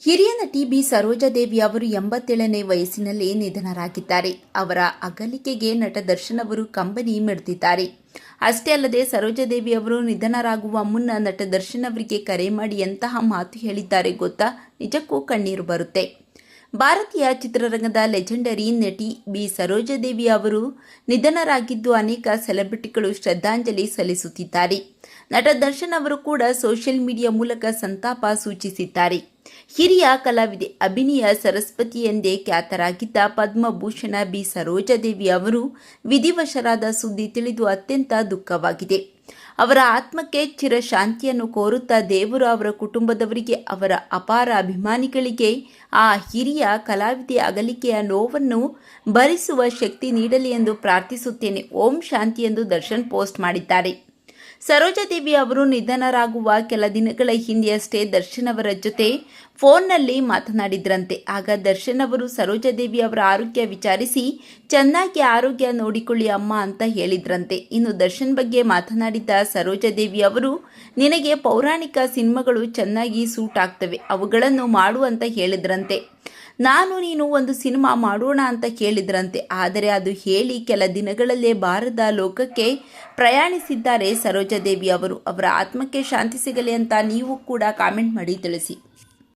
ಹಿರಿಯ ನಟಿ ಬಿ. ಸರೋಜಾದೇವಿ ಅವರು ಎಂಬತ್ತೇಳನೇ ವಯಸ್ಸಿನಲ್ಲಿ ನಿಧನರಾಗಿದ್ದಾರೆ. ಅವರ ಅಗಲಿಕೆಗೆ ನಟ ದರ್ಶನ್ ಅವರು ಕಂಬನಿ ಮಿಡ್ದಿದ್ದಾರೆ. ಅಷ್ಟೇ ಅಲ್ಲದೆ ಸರೋಜಾದೇವಿ ಅವರು ನಿಧನರಾಗುವ ಮುನ್ನ ನಟ ದರ್ಶನ್ ಅವರಿಗೆ ಕರೆ ಮಾಡಿ ಎಂತಹ ಮಾತು ಹೇಳಿದ್ದಾರೆ ಗೊತ್ತಾ? ನಿಜಕ್ಕೂ ಕಣ್ಣೀರು ಬರುತ್ತೆ. ಭಾರತೀಯ ಚಿತ್ರರಂಗದ ಲೆಜೆಂಡರಿ ನಟಿ ಬಿ. ಸರೋಜಾದೇವಿ ಅವರು ನಿಧನರಾಗಿದ್ದು ಅನೇಕ ಸೆಲೆಬ್ರಿಟಿಗಳು ಶ್ರದ್ಧಾಂಜಲಿ ಸಲ್ಲಿಸುತ್ತಿದ್ದಾರೆ. ನಟ ದರ್ಶನ್ ಅವರು ಕೂಡ ಸೋಷಿಯಲ್ ಮೀಡಿಯಾ ಮೂಲಕ ಸಂತಾಪ ಸೂಚಿಸಿದ್ದಾರೆ. ಹಿರಿಯ ಕಲಾವಿದೆ ಅಭಿನಯ ಸರಸ್ವತಿ ಎಂದೇ ಖ್ಯಾತರಾಗಿದ್ದ ಪದ್ಮಭೂಷಣ ಬಿ. ಸರೋಜಾದೇವಿ ಅವರು ವಿಧಿವಶರಾದ ಸುದ್ದಿ ತಿಳಿದು ಅತ್ಯಂತ ದುಃಖವಾಗಿದೆ. ಅವರ ಆತ್ಮಕ್ಕೆ ಚಿರಶಾಂತಿಯನ್ನು ಕೋರುತ್ತಾ ದೇವರು ಅವರ ಕುಟುಂಬದವರಿಗೆ ಅವರ ಅಪಾರ ಅಭಿಮಾನಿಗಳಿಗೆ ಆ ಹಿರಿಯ ಕಲಾವಿದೆಯ ಅಗಲಿಕೆಯ ನೋವನ್ನು ಭರಿಸುವ ಶಕ್ತಿ ನೀಡಲಿ ಎಂದು ಪ್ರಾರ್ಥಿಸುತ್ತೇನೆ. ಓಂ ಶಾಂತಿ ಎಂದು ದರ್ಶನ್ ಪೋಸ್ಟ್ ಮಾಡಿದ್ದಾರೆ. ಸರೋಜಾದೇವಿ ಅವರು ನಿಧನರಾಗುವ ಕೆಲ ದಿನಗಳ ಹಿಂದೆಯಷ್ಟೇ ದರ್ಶನ್ ಅವರ ಜೊತೆ ಫೋನ್ನಲ್ಲಿ ಮಾತನಾಡಿದ್ರಂತೆ. ಆಗ ದರ್ಶನ್ ಅವರು ಸರೋಜಾದೇವಿ ಅವರ ಆರೋಗ್ಯ ವಿಚಾರಿಸಿ, ಚೆನ್ನಾಗಿ ಆರೋಗ್ಯ ನೋಡಿಕೊಳ್ಳಿ ಅಮ್ಮ ಅಂತ ಹೇಳಿದ್ರಂತೆ. ಇನ್ನು ದರ್ಶನ್ ಬಗ್ಗೆ ಮಾತನಾಡಿದ ಸರೋಜಾದೇವಿ ಅವರು, ನಿನಗೆ ಪೌರಾಣಿಕ ಸಿನಿಮಾಗಳು ಚೆನ್ನಾಗಿ ಸೂಟ್ ಆಗ್ತವೆ, ಅವುಗಳನ್ನು ಮಾಡು ಅಂತ ಹೇಳಿದ್ರಂತೆ. ನಾನು ನೀನು ಒಂದು ಸಿನಿಮಾ ಮಾಡೋಣ ಅಂತ ಕೇಳಿದ್ರಂತೆ. ಆದರೆ ಅದು ಹೇಳಿ ಕೆಲ ದಿನಗಳಲ್ಲೇ ಬಾರದ ಲೋಕಕ್ಕೆ ಪ್ರಯಾಣಿಸಿದ್ದಾರೆ ಸರೋಜಾದೇವಿ ಅವರು. ಅವರ ಆತ್ಮಕ್ಕೆ ಶಾಂತಿ ಸಿಗಲಿ ಅಂತ ನೀವು ಕೂಡ ಕಾಮೆಂಟ್ ಮಾಡಿ ತಿಳಿಸಿ.